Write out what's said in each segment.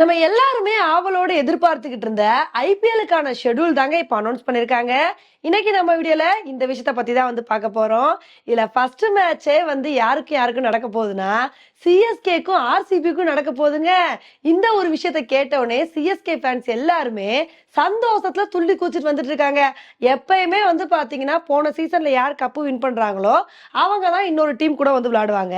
நம்ம எல்லாருமே ஆவலோட எதிர்பார்த்துக்கிட்டு இருந்த ஐபிஎலுக்கான ஷெட்யூல் தாங்க இப்போ அனௌன்ஸ் பண்ணியிருக்காங்க இன்னைக்கு நம்ம வீடியோல இந்த விஷயத்த பத்தி தான் வந்து பார்க்க போறோம். இதுல ஃபர்ஸ்ட் மேட்சே வந்து யாருக்கு யாருக்கும் நடக்க போகுதுன்னா சிஎஸ்கேக்கும் ஆர்சிபிக்கும் நடக்க போகுதுங்க. இந்த ஒரு விஷயத்த கேட்டவுடனே சிஎஸ்கே ஃபேன்ஸ் எல்லாருமே சந்தோஷத்துல துள்ளி குதிச்சிட்டு வந்துட்டு இருக்காங்க. எப்பயுமே வந்து பாத்தீங்கன்னா போன சீசன்ல யார் கப்பு வின் பண்றாங்களோ அவங்க தான் இன்னொரு டீம் கூட வந்து விளையாடுவாங்க.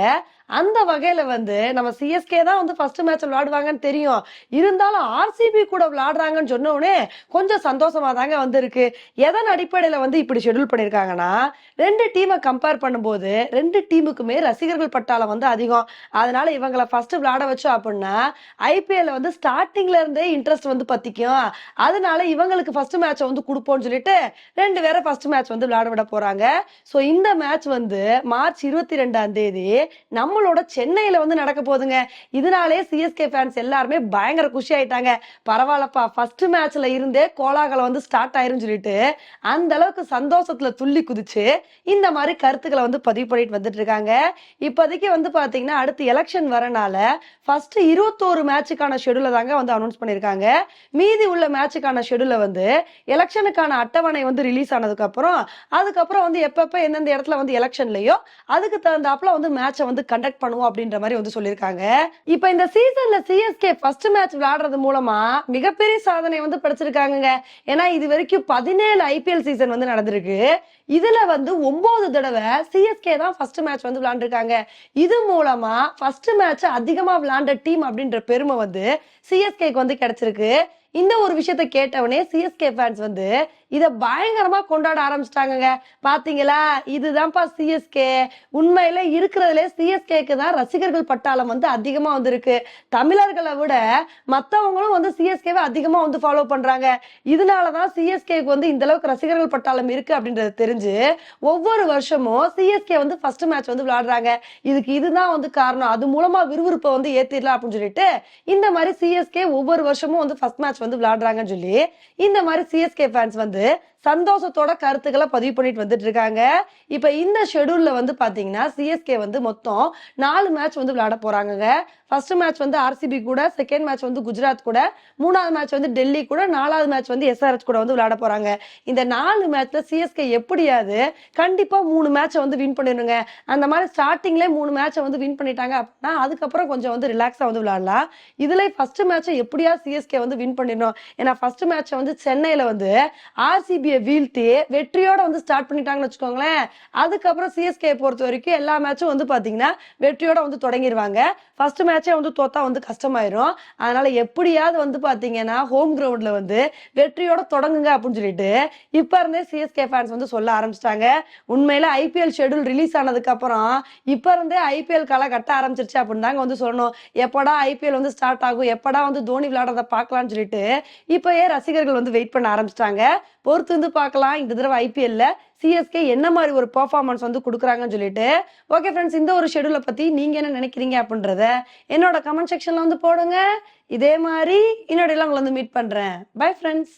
அந்த வகையில வந்து நம்ம சிஎஸ்கே தான் வந்து ஃபர்ஸ்ட் மேட்ச் விளையாடுவாங்கன்னு தெரியும். இருந்தாலும் ஆர்சிபி கூட விளையாடுறாங்கன்னு சொன்ன உடனே கொஞ்சம் சந்தோஷமா தாங்க வந்திருக்கு. எதன் அடிப்படையில வந்து இப்படி ஷெட்யூல் பண்ணிருக்காங்கன்னா ரெண்டு டீமை கம்பேர் பண்ணும்போது ரெண்டு டீமுக்குமே ரசிகர்கள் பட்டாளம் வந்து அதிகம். அதனால இவங்களை ஃபர்ஸ்ட் விளையாட வச்சோம் அப்படின்னா ஐபிஎல் வந்து ஸ்டார்டிங்ல இருந்தே இன்ட்ரெஸ்ட் வந்து பத்திக்கும். அதனால இவங்களுக்கு ஃபர்ஸ்ட் மேட்சை வந்து கொடுப்போம்னு சொல்லிட்டு ரெண்டு பேரும் ஃபர்ஸ்ட் மேட்ச் வந்து விளையாட விட போறாங்க. ஸோ இந்த மேட்ச் வந்து மார்ச் இருபத்தி ரெண்டாம் தேதி நம்ம நம்மளோட சென்னையில வந்து நடக்க போகுதுங்க. இதனாலே சிஎஸ்கே ஃபேன்ஸ் எல்லாருமே பயங்கர குஷி ஆயிட்டாங்க பரவாயில்லப்பா ஃபர்ஸ்ட் மேட்ச்ல இருந்தே கோலாகலம் வந்து ஸ்டார்ட் ஆயிரும்னு சொல்லிட்டு அந்த அளவுக்கு சந்தோஷத்துல துள்ளி குதிச்சு இந்த மாதிரி கருத்துக்களை வந்து பதிவு பண்ணிட்டு வந்துட்டு இருக்காங்க. இப்போதைக்கு வந்து பாத்தீங்கன்னா அடுத்து எலெக்ஷன் வரனால ஃபர்ஸ்ட் இருபத்தோரு மேட்சுக்கான ஷெடியூல தாங்க வந்து அனௌன்ஸ் பண்ணிருக்காங்க. மீதி உள்ள மேட்சுக்கான ஷெடியூல வந்து எலெக்ஷனுக்கான அட்டவணை வந்து ரிலீஸ் ஆனதுக்கு அப்புறம் அதுக்கப்புறம் வந்து எப்பப்ப எந்தெந்த இடத்துல வந்து எலெக்ஷன்லயோ அதுக்கு தகுந்தாப்புல வந்து மேட்சை வந்து கண்டக்ட் பண்ணுவோம் அப்படின்ற மாதிரி வந்து சொல்லியிருக்காங்க. இப்போ இந்த சீசன்ல சிஎஸ்கே ஃபர்ஸ்ட் மேட்ச் விளையாடுறது மூலமா மிகப்பெரிய சாதனை வந்து படைச்சிருக்காங்க ஏன்னா இது வரைக்கும் பதினேழு ஐபிஎல் சீசன் வந்து நடந்திருக்கு. இதுல வந்து ஒன்பது தடவை சிஎஸ்கே தான் ஃபர்ஸ்ட் மேட்ச் வந்து விளையாண்டுருக்காங்க. இது மூலமா ஃபர்ஸ்ட் மேட்ச் அதிகமா விளையாண்ட டீம் அப்படின்ற பெருமை வந்து சிஎஸ்கேக்கு வந்து கிடைச்சிருக்கு. இந்த ஒரு விஷயத்த கேட்டவனே சிஎஸ்கே ஃபேன்ஸ் வந்து இதை பயங்கரமா கொண்டாட ஆரம்பிச்சிட்டாங்கங்க. பாத்தீங்களா? இதுதான்ப்பா சிஎஸ்கே உண்மையில இருக்கிறதுலே சிஎஸ்கேக்கு தான் ரசிகர்கள் பட்டாளம் வந்து அதிகமா வந்திருக்கு. தமிழர்களை விட மத்தவங்களும் வந்து சிஎஸ்கேவை அதிகமா வந்து ஃபாலோ பண்றாங்க. இதனாலதான் சிஎஸ்கேக்கு வந்து இந்த அளவுக்கு ரசிகர்கள் பட்டாளம் இருக்கு அப்படின்றது தெரிஞ்சு ஒவ்வொரு வருஷமும் சிஎஸ்கே வந்து ஃபர்ஸ்ட் மேட்ச் வந்து விளையாடுறாங்க. இதுக்கு இதுதான் வந்து காரணம். அது மூலமா விறுவிறுப்பை வந்து ஏத்திடலாம் அப்படின்னு சொல்லிட்டு இந்த மாதிரி சிஎஸ்கே ஒவ்வொரு வருஷமும் வந்து ஃபர்ஸ்ட் மேட்ச் வந்து விளையாடுறாங்கன்னு சொல்லி இந்த மாதிரி சிஎஸ்கே ஃபேன்ஸ் வந்து yaptığı சந்தோஷத்தோட கருத்துக்களை பதிவு பண்ணிட்டு வந்துட்டு இருக்காங்க. இப்ப இந்த ஷெடியூல்ல வந்து பாத்தீங்கன்னா சிஎஸ்கே வந்து மொத்தம் நாலு மேட்ச் வந்து விளையாட போறாங்க ஃபர்ஸ்ட் மேட்ச் வந்து ஆர்சிபி கூட செகண்ட் மேட்ச் வந்து குஜராத் கூட மூணாவது மேட்ச் வந்து டெல்லி கூட நாலாவது மேட்ச் வந்து எஸ்ஆர்எச் கூட வந்து விளையாட போறாங்க. இந்த நாலு மேட்ச்ல சிஎஸ்கே எப்படியாவது கண்டிப்பா மூணு மேட்சை வந்து வின் பண்ணிடுங்க அந்த மாதிரி ஸ்டார்டிங்லேயே மூணு மேட்சை வந்து வின் பண்ணிட்டாங்க அப்படின்னா அதுக்கப்புறம் கொஞ்சம் வந்து ரிலாக்ஸா வந்து விளையாடலாம். இதுல ஃபர்ஸ்ட் மேட்சை எப்படியா சிஎஸ்கே வந்து வின் பண்ணிடணும்? ஏன்னா ஃபர்ஸ்ட் மேட்சை வந்து சென்னையில வந்து ஆர்சிபி சிஎஸ்கே வீழ்த்தி வெற்றியோட வந்து ஸ்டார்ட் பண்ணிட்டாங்கன்னு வச்சுக்கோங்களேன். அதுக்கப்புறம் சிஎஸ்கே பொறுத்த வரைக்கும் எல்லா மேட்சும் வந்து பாத்தீங்கன்னா வெற்றியோட வந்து தொடங்கிடுவாங்க ஃபர்ஸ்ட் மேட்சே வந்து தோத்தா வந்து கஷ்டமாயிரும். அதனால எப்படியாவது வந்து பாத்தீங்கன்னா ஹோம் கிரவுண்ட்ல வந்து வெற்றியோட தொடங்குங்க அப்படின்னு சொல்லிட்டு இப்ப இருந்தே சிஎஸ்கே ஃபேன்ஸ் வந்து சொல்ல ஆரம்பிச்சிட்டாங்க. உண்மையில ஐபிஎல் ஷெட்யூல் ரிலீஸ் ஆனதுக்கு அப்புறம் இப்ப இருந்தே ஐபிஎல் களை கட்ட ஆரம்பிச்சிருச்சு அப்படின்னு தாங்க வந்து சொல்லணும். எப்படா ஐபிஎல் வந்து ஸ்டார்ட் ஆகும்? எப்படா வந்து தோனி விளையாடுறத பார்க்கலாம்னு சொல்லிட்டு இப்பயே ரசிகர்கள் வந்து வெயிட் பண்ண ஆரம்பிச்சிட்டாங்க. பொறுத்து வந்து பார்க்கலாம். இந்த தடவை ஐபிஎல்ல சிஎஸ்கே என்ன மாதிரி ஒரு பர்ஃபார்மன்ஸ் வந்து கொடுக்குறாங்கன்னு சொல்லிட்டு. ஓகே ஃப்ரெண்ட்ஸ் இந்த ஒரு ஷெடியூலை பத்தி நீங்க என்ன நினைக்கிறீங்க அப்படின்றத என்னோட கமெண்ட் செக்ஷன்ல வந்து போடுங்க. இதே மாதிரி இன்னொடையில உங்களை வந்து மீட் பண்றேன். Bye friends